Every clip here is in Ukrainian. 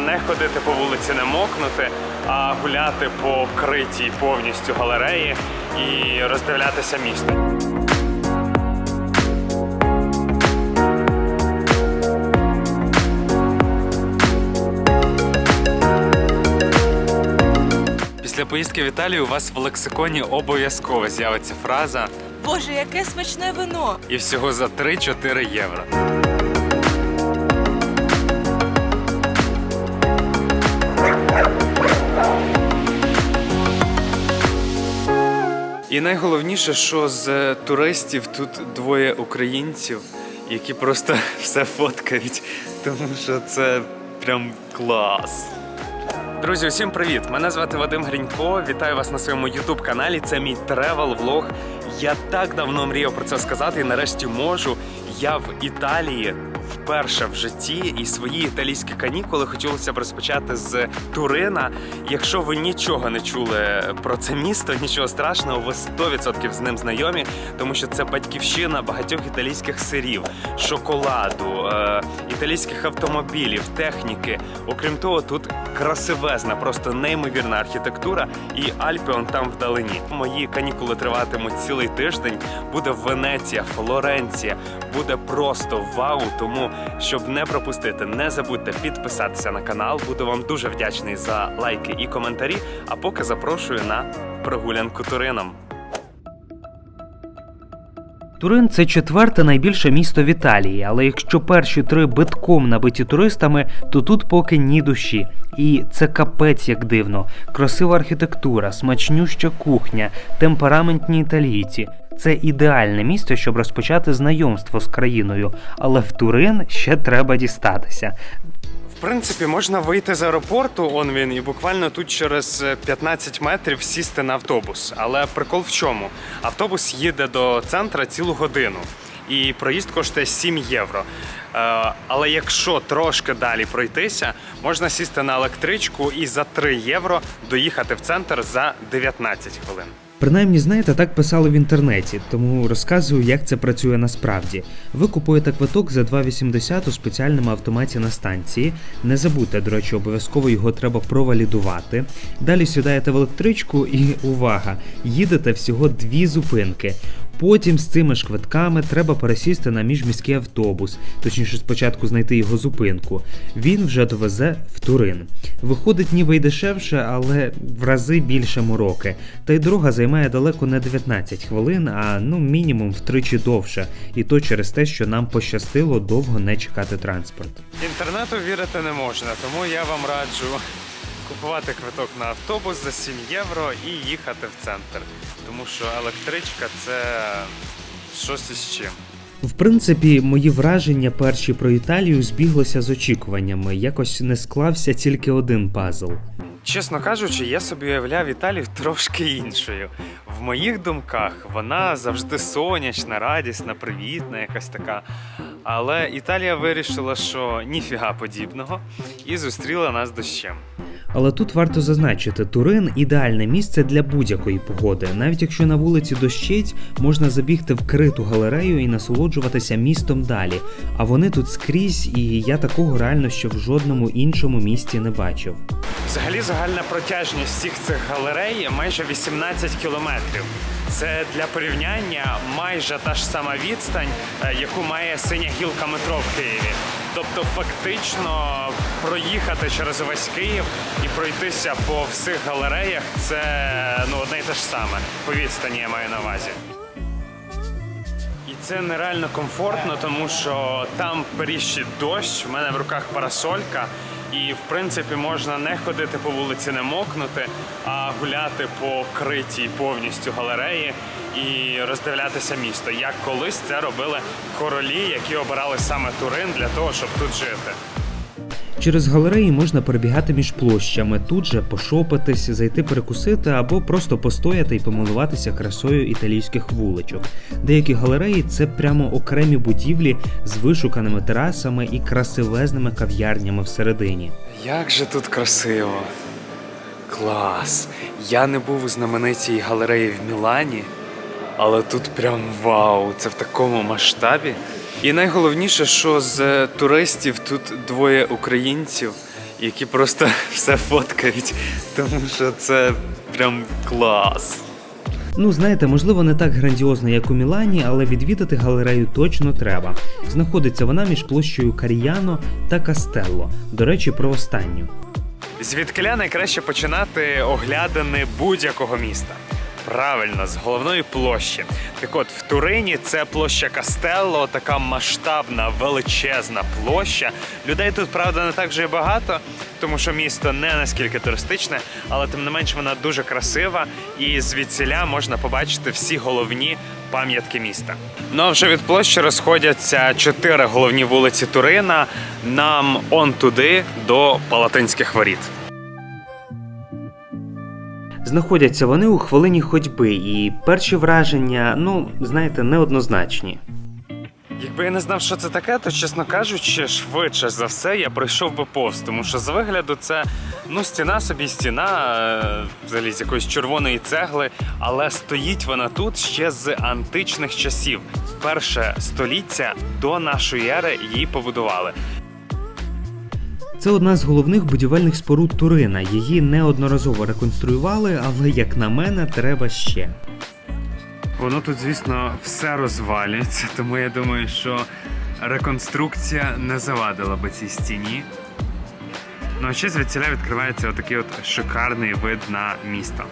не ходити по вулиці, не мокнути, а гуляти по вкритій повністю галереї і роздивлятися місто. Після поїздки в Італію у вас в лексиконі обов'язково з'явиться фраза Боже, яке смачне вино! і всього за 3-4 євро. І найголовніше, що з туристів тут двоє українців, які просто все фоткають, тому що це прям клас. Друзі, усім привіт! Мене звати Вадим Грінько. Вітаю вас на своєму youtube каналі. Це мій тревел влог. Я так давно мріяв про це сказати, і нарешті можу. Я в Італії вперше в житті і свої італійські канікули хотілося б розпочати з Турина. Якщо ви нічого не чули про це місто, нічого страшного, ви 100% з ним знайомі, тому що це батьківщина багатьох італійських сирів, шоколаду, е, італійських автомобілів, техніки. Окрім того, тут красивезна, просто неймовірна архітектура, і Альпи он там вдалині. Мої канікули триватимуть цілий тиждень. Буде Венеція, Флоренція, буде просто вау. Тому щоб не пропустити, не забудьте підписатися на канал. Буду вам дуже вдячний за лайки і коментарі. А поки запрошую на прогулянку Турином. Турин це четверте найбільше місто в Італії, але якщо перші три битком набиті туристами, то тут поки ні душі. І це капець як дивно. Красива архітектура, смачнюща кухня, темпераментні італійці. Це ідеальне місто, щоб розпочати знайомство з країною, але в Турин ще треба дістатися. Принципі, можна вийти з аеропорту, он він, і буквально тут через е, 15 метрів сісти на автобус. Але прикол в чому? Автобус їде до центра цілу годину, і проїзд коштує 7 євро. Е, Але якщо трошки далі пройтися, можна сісти на електричку і за 3 євро доїхати в центр за 19 хвилин. Принаймні, знаєте, так писали в інтернеті, тому розказую, як це працює насправді. Ви купуєте квиток за 2,80 у спеціальному автоматі на станції. Не забудьте, до речі, обов'язково його треба провалідувати. Далі сідаєте в електричку і увага! Їдете всього дві зупинки. Потім з цими ж квитками треба пересісти на міжміський автобус, точніше спочатку знайти його зупинку. Він вже довезе в Турин. Виходить ніби й дешевше, але в рази більше мороки. Та й дорога займає далеко не 19 хвилин, а ну мінімум втричі довше. І то через те, що нам пощастило довго не чекати транспорт. Інтернету вірити не можна, тому я вам раджу купувати квиток на автобус за 7 євро і їхати в центр. Тому що електричка це щось із чим. В принципі, мої враження перші про Італію збіглося з очікуваннями. Якось не склався тільки один пазл. Чесно кажучи, я собі уявляв Італію трошки іншою. В моїх думках вона завжди сонячна, радісна, привітна, якась така. Але Італія вирішила, що ніфіга подібного, і зустріла нас дощем. Але тут варто зазначити, Турин ідеальне місце для будь-якої погоди. Навіть якщо на вулиці дощить, можна забігти в криту галерею і насолоджуватися містом далі. А вони тут скрізь, і я такого реально ще в жодному іншому місті не бачив. Взагалі загальна протяжність всіх цих галерей майже 18 кілометрів. Це для порівняння майже та ж сама відстань, е, яку має синя гілка метро в Києві. Тобто, фактично, проїхати через весь Київ і пройтися по всіх галереях це ну одне й те ж саме. По відстані я маю на увазі. І це нереально комфортно, тому що там періщить дощ, в мене в руках парасолька, і в принципі можна не ходити по вулиці, не мокнути, а гуляти по критій повністю галереї і роздивлятися місто. Як колись це робили королі, які обирали саме Турин для того, щоб тут жити. Через галереї можна перебігати між площами, тут же пошопитись, зайти перекусити або просто постояти і помилуватися красою італійських вуличок. Деякі галереї це прямо окремі будівлі з вишуканими терасами і красивезними кав'ярнями всередині. Як же тут красиво! Клас! Я не був у знаменитій галереї в Мілані, але тут прям вау! Це в такому масштабі. І найголовніше, що з туристів тут двоє українців, які просто все фоткають, тому що це прям клас. Ну, знаєте, можливо, не так грандіозно, як у Мілані, але відвідати галерею точно треба. Знаходиться вона між площею Каріяно та Кастелло. До речі, про останню. Звідкиля найкраще починати оглядини будь-якого міста. Правильно, з головної площі. Так от в Турині це площа Кастелло, така масштабна, величезна площа. Людей тут, правда, не так вже і багато, тому що місто не наскільки туристичне, але тим не менш вона дуже красива, і звідсіля можна побачити всі головні пам'ятки міста. Ну а вже від площі розходяться чотири головні вулиці Турина. Нам он туди до Палатинських воріт. Знаходяться вони у хвилині ходьби, і перші враження, ну, знаєте, неоднозначні. Якби я не знав, що це таке, то чесно кажучи, швидше за все я пройшов би повз, тому що з вигляду це ну стіна собі стіна, е, взагалі з якоїсь червоної цегли, але стоїть вона тут ще з античних часів. Перше століття до нашої ери її побудували. Це одна з головних будівельних споруд Турина. Її неодноразово реконструювали, але, як на мене, треба ще. Воно тут, звісно, все розвалюється, тому я думаю, що реконструкція не завадила би цій стіні. Ну а ще звідсіля відкривається отакий от шикарний вид на місто.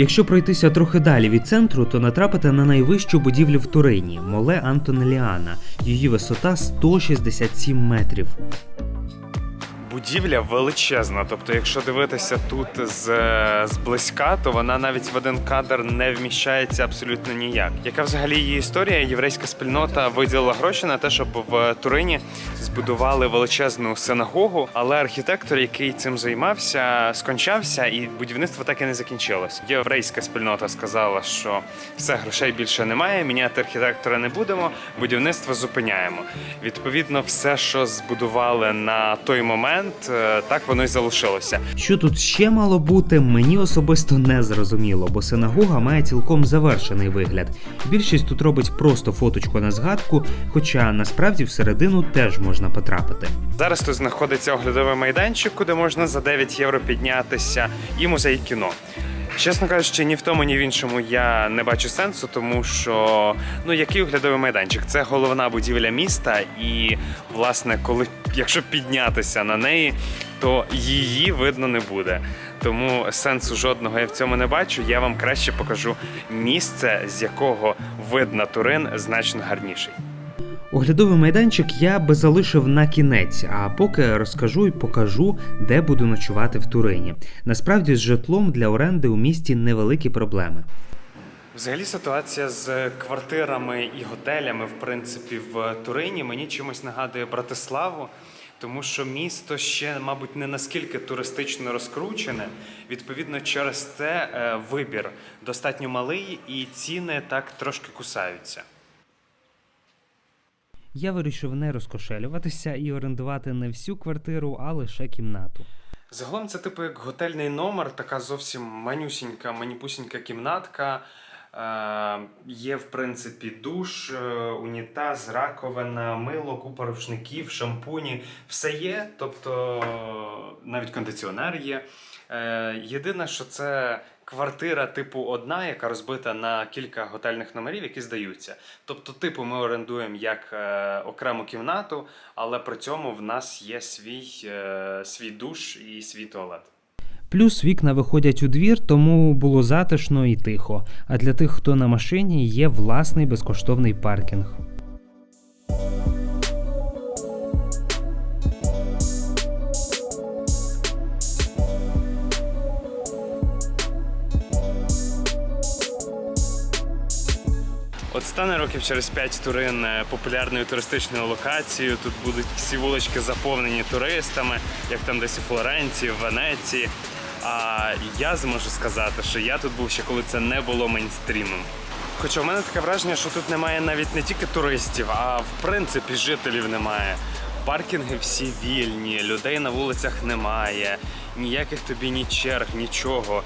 Якщо пройтися трохи далі від центру, то натрапите на найвищу будівлю в Турині Моле Антонеліана. Її висота 167 метрів. Будівля величезна. Тобто, якщо дивитися тут з, зблизька, то вона навіть в один кадр не вміщається абсолютно ніяк. Яка взагалі її історія? Єврейська спільнота виділила гроші на те, щоб в Турині збудували величезну синагогу, але архітектор, який цим займався, скончався, і будівництво так і не закінчилось. Єврейська спільнота сказала, що все грошей більше немає, міняти архітектора не будемо, будівництво зупиняємо. Відповідно, все, що збудували на той момент, е, так воно й залишилося. Що тут ще мало бути, мені особисто не зрозуміло, бо синагога має цілком завершений вигляд. Більшість тут робить просто фоточку на згадку, хоча насправді всередину теж можна потрапити. Зараз тут знаходиться оглядовий майданчик, куди можна за 9 євро піднятися, і музей кіно. Чесно кажучи, ні в тому, ні в іншому я не бачу сенсу, тому що ну який оглядовий майданчик? Це головна будівля міста, і власне, коли якщо піднятися на неї, то її видно не буде. Тому сенсу жодного я в цьому не бачу. Я вам краще покажу місце, з якого вид на Турин значно гарніший. Оглядовий майданчик я би залишив на кінець, а поки розкажу і покажу, де буду ночувати в Турині. Насправді з житлом для оренди у місті невеликі проблеми. Взагалі ситуація з квартирами і готелями, в принципі, в Турині мені чимось нагадує Братиславу, тому що місто ще, мабуть, не наскільки туристично розкручене. Відповідно, через це е, вибір достатньо малий, і ціни так трошки кусаються. Я вирішив не розкошелюватися і орендувати не всю квартиру, а лише кімнату. Загалом це типу як готельний номер, така зовсім манюсінька, маніпусінька кімнатка. Е, є, в принципі, душ, е, унітаз, раковина, мило, купа рушників, шампуні. Все є, тобто навіть кондиціонер є. Е, єдине, що це квартира типу одна, яка розбита на кілька готельних номерів, які здаються. Тобто, типу, ми орендуємо як е, окрему кімнату, але при цьому в нас є свій, е, свій душ і свій туалет. Плюс вікна виходять у двір, тому було затишно і тихо. А для тих, хто на машині, є власний безкоштовний паркінг. Стане років через 5 Турин популярною туристичною локацією. Тут будуть всі вулички заповнені туристами, як там десь у Флоренції, в Венеції. А я зможу сказати, що я тут був ще коли це не було мейнстрімом. Хоча в мене таке враження, що тут немає навіть не тільки туристів, а в принципі жителів немає. Паркінги всі вільні, людей на вулицях немає, ніяких тобі ні черг, нічого.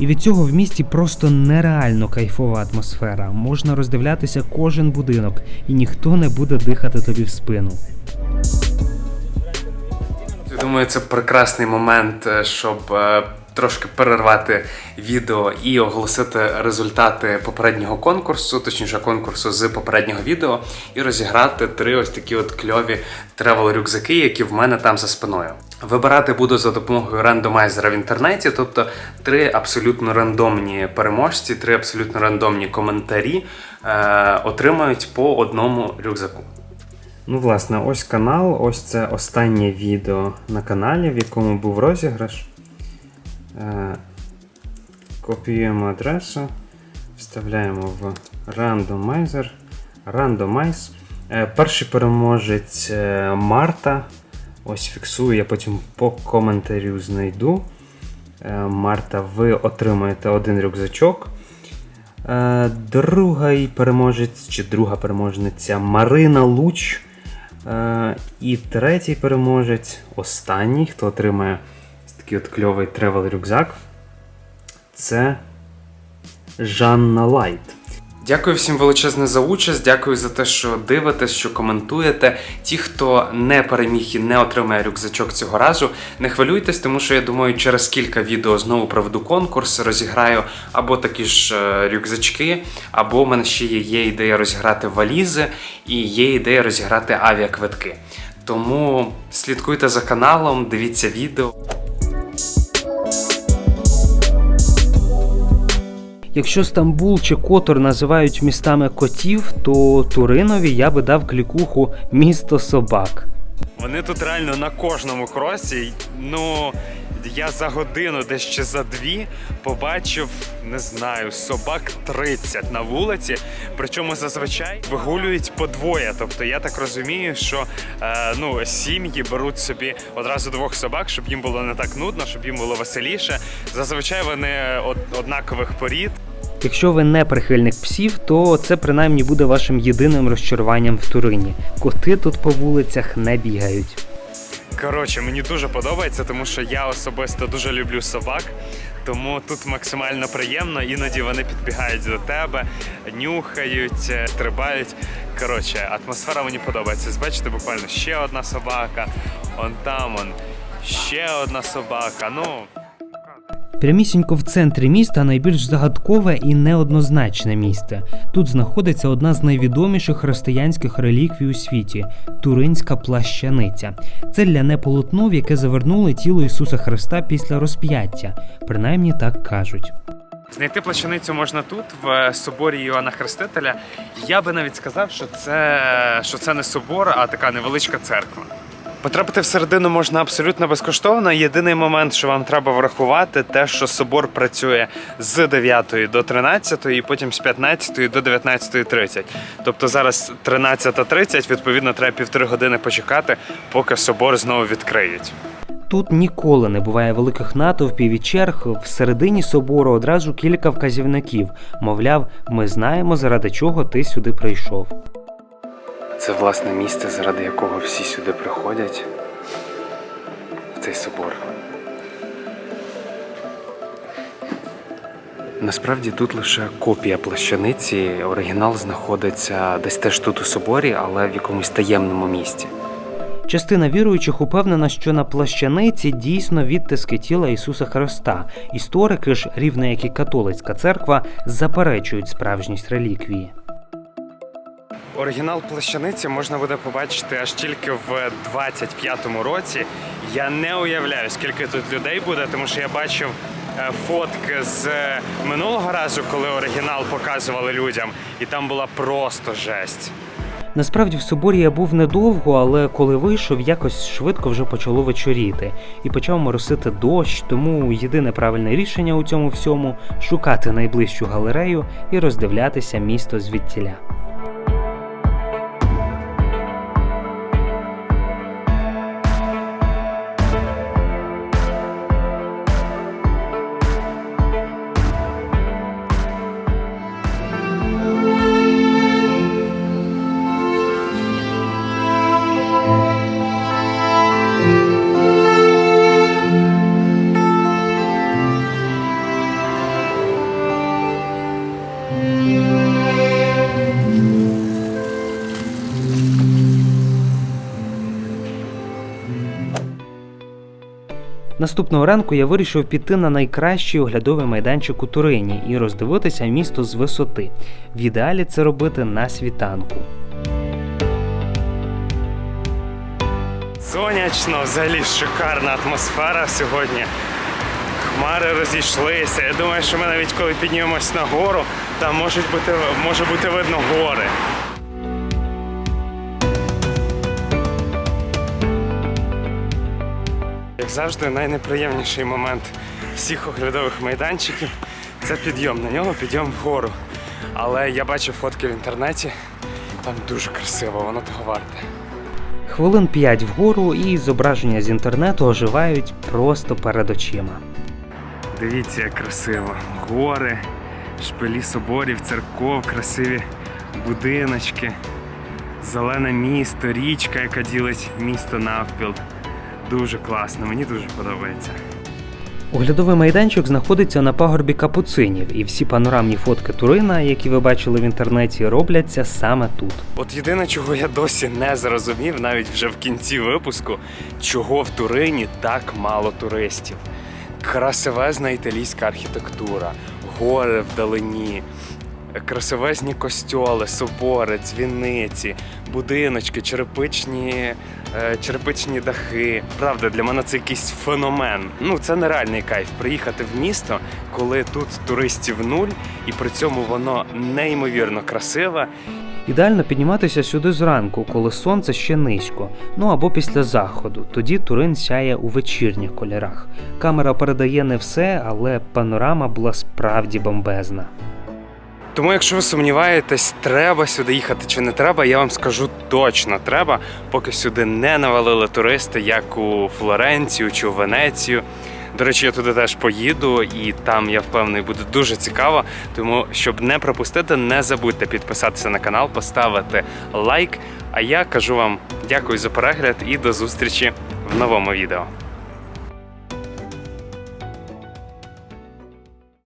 І від цього в місті просто нереально кайфова атмосфера. Можна роздивлятися кожен будинок, і ніхто не буде дихати тобі в спину. Я думаю, це прекрасний момент, е, щоб е, трошки перервати відео і оголосити результати попереднього конкурсу, точніше конкурсу з попереднього відео, і розіграти три ось такі от кльові тревел-рюкзаки, які в мене там за спиною. Вибирати буду за допомогою рандомайзера в інтернеті, тобто три абсолютно рандомні переможці, три абсолютно рандомні коментарі е, отримають по одному рюкзаку. Ну, власне, ось канал, ось це останнє відео на каналі, в якому був розіграш. Е, Копіюємо адресу, вставляємо в рандомайзер. Randomize. Е, Перший переможець е, Марта. Ось фіксую, я потім по коментарю знайду. Марта, ви отримаєте один рюкзачок. Другий переможець чи друга переможниця Марина Луч. І третій переможець, останній, хто отримає такий от кльовий тревел рюкзак. Це Жанна Лайт. Дякую всім величезне за участь. Дякую за те, що дивитесь, що коментуєте. Ті, хто не переміг і не отримає рюкзачок цього разу, не хвилюйтесь, тому що я думаю, через кілька відео знову проведу конкурс, розіграю або такі ж е, рюкзачки, або в мене ще є, є ідея розіграти валізи, і є ідея розіграти авіаквитки. Тому слідкуйте за каналом, дивіться відео. Якщо Стамбул чи Котор називають містами котів, то Туринові я би дав клікуху місто собак. Вони тут реально на кожному кросі. Ну, я за годину, десь ще за дві, побачив, не знаю, собак 30 на вулиці. Причому зазвичай вигулюють по двоє. Тобто я так розумію, що е, ну, сім'ї беруть собі одразу двох собак, щоб їм було не так нудно, щоб їм було веселіше. Зазвичай вони од- однакових порід. Якщо ви не прихильник псів, то це принаймні буде вашим єдиним розчаруванням в Турині. Коти тут по вулицях не бігають. Коротше, мені дуже подобається, тому що я особисто дуже люблю собак. Тому тут максимально приємно. Іноді вони підбігають до тебе, нюхають, е, стрибають. Коротше, атмосфера мені подобається. Бачите, буквально ще одна собака, он там он ще одна собака. Ну Прямісінько в центрі міста найбільш загадкове і неоднозначне місце. Тут знаходиться одна з найвідоміших християнських реліквій у світі Туринська плащаниця. Це ляне полотно, в яке завернули тіло Ісуса Христа після розп'яття. Принаймні так кажуть. Знайти плащаницю можна тут, в соборі Іоанна Хрестителя. Я би навіть сказав, що це, що це не собор, а така невеличка церква. Потрапити всередину можна абсолютно безкоштовно. Єдиний момент, що вам треба врахувати, те, що собор працює з 9 до 13 і потім з 15 до 19.30. Тобто зараз 13.30, відповідно, треба півтори години почекати, поки собор знову відкриють. Тут ніколи не буває великих натовпів і черг. Всередині собору одразу кілька вказівників. Мовляв, ми знаємо, заради чого ти сюди прийшов. Це власне місце, заради якого всі сюди приходять в цей собор. Насправді тут лише копія плащаниці. Оригінал знаходиться десь теж тут у соборі, але в якомусь таємному місці. Частина віруючих упевнена, що на плащаниці дійсно відтиски тіла Ісуса Христа. Історики ж, рівно як і католицька церква, заперечують справжність реліквії. Оригінал плащаниці можна буде побачити аж тільки в 25-му році. Я не уявляю, скільки тут людей буде, тому що я бачив е, фотки з минулого разу, коли оригінал показували людям, і там була просто жесть. Насправді в соборі я був недовго, але коли вийшов, якось швидко вже почало вечоріти і почав моросити дощ. Тому єдине правильне рішення у цьому всьому шукати найближчу галерею і роздивлятися місто звідтіля. Наступного ранку я вирішив піти на найкращий оглядовий майданчик у Турині і роздивитися місто з висоти. В ідеалі це робити на світанку. Сонячно, взагалі шикарна атмосфера сьогодні. Хмари розійшлися. Я думаю, що ми навіть коли піднімемось на гору, там можуть бути, може бути видно гори. Завжди, найнеприємніший момент всіх оглядових майданчиків це підйом. На нього підйом вгору. Але я бачив фотки в інтернеті, там дуже красиво, воно того варте. Хвилин 5 вгору і зображення з інтернету оживають просто перед очима. Дивіться, як красиво. Гори, шпилі соборів, церков, красиві будиночки, зелене місто, річка, яка ділить місто навпіл. Дуже класно, мені дуже подобається. Оглядовий майданчик знаходиться на пагорбі капуцинів, і всі панорамні фотки Турина, які ви бачили в інтернеті, робляться саме тут. От єдине, чого я досі не зрозумів, навіть вже в кінці випуску, чого в Турині так мало туристів. Красивезна італійська архітектура, гори вдалині, красивезні костьоли, собори, дзвіниці, будиночки, черепичні, черепичні дахи. Правда, для мене це якийсь феномен. Ну, це нереальний кайф приїхати в місто, коли тут туристів нуль, і при цьому воно неймовірно красиве Ідеально підніматися сюди зранку, коли сонце ще низько, ну або після заходу. Тоді Турин сяє у вечірніх кольорах. Камера передає не все, але панорама була справді бомбезна. Тому, якщо ви сумніваєтесь, треба сюди їхати чи не треба, я вам скажу точно треба, поки сюди не навалили туристи, як у Флоренцію чи у Венецію. До речі, я туди теж поїду, і там я впевнений буде дуже цікаво. Тому, щоб не пропустити, не забудьте підписатися на канал, поставити лайк. А я кажу вам дякую за перегляд і до зустрічі в новому відео.